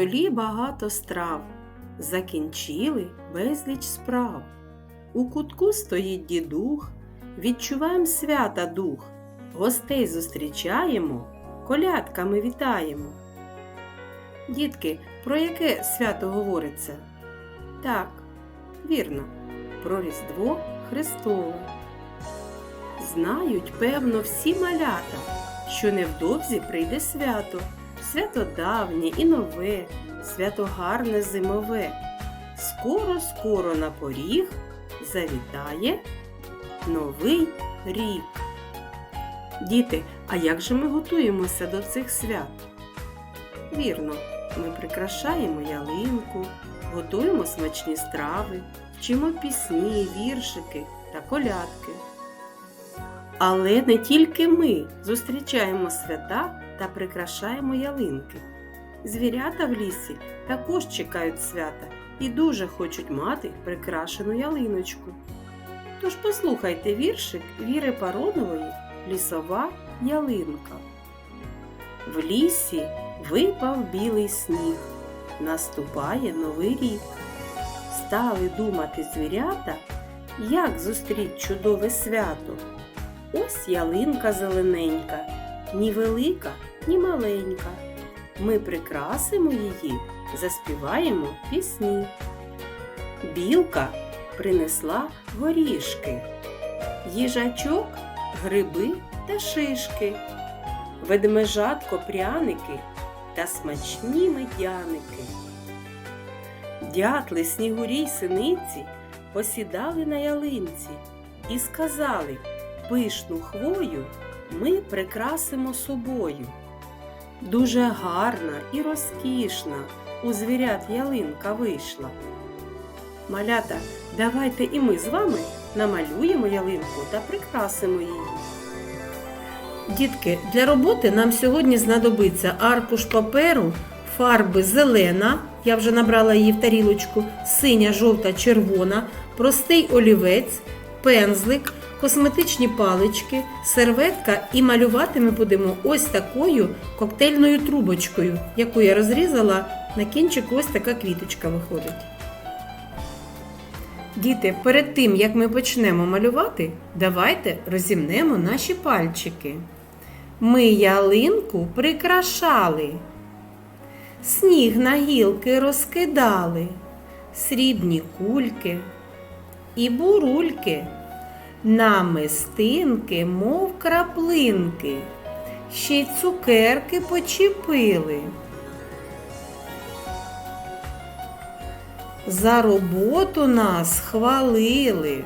столі багато страв, закінчили безліч справ. У кутку стоїть дідух, відчуваєм свята дух, гостей зустрічаємо, колядками вітаємо. Дітки, про яке свято говориться? Так, вірно, про Різдво Христове. Знають, певно, всі малята, що невдовзі прийде свято, свято давнє і нове, свято гарне зимове. Скоро, скоро на поріг завітає новий рік. Діти, а як же ми готуємося до цих свят? Вірно, ми прикрашаємо ялинку, готуємо смачні страви, вчимо пісні, віршики та колядки. Але не тільки ми зустрічаємо свята та прикрашаємо ялинки. Звірята в лісі також чекають свята і дуже хочуть мати прикрашену ялиночку. Тож послухайте віршик Віри Паронової Лісова ялинка. В лісі випав білий сніг, наступає новий рік. Стали думати звірята, як зустріть чудове свято. Ось ялинка зелененька, ні велика, ні маленька. Ми прикрасимо її, заспіваємо пісні. Білка принесла горішки, їжачок гриби та шишки, ведмежатко пряники та смачні медяники. Дятли, снігурі й синиці посідали на ялинці і сказали пишну хвою ми прикрасимо собою. Дуже гарна і розкішна у звірят ялинка вийшла. Малята, давайте і ми з вами намалюємо ялинку та прикрасимо її. Дітки, для роботи нам сьогодні знадобиться аркуш паперу, фарби зелена, я вже набрала її в тарілочку, синя, жовта, червона, простий олівець, пензлик, косметичні палички, серветка і малювати ми будемо ось такою коктейльною трубочкою, яку я розрізала, на кінчику ось така квіточка виходить. Діти, перед тим як ми почнемо малювати, давайте розімнемо наші пальчики. Ми ялинку прикрашали, сніг на гілки розкидали, срібні кульки і бурульки, намистинки, мов краплинки, ще й цукерки почепили. За роботу нас хвалили.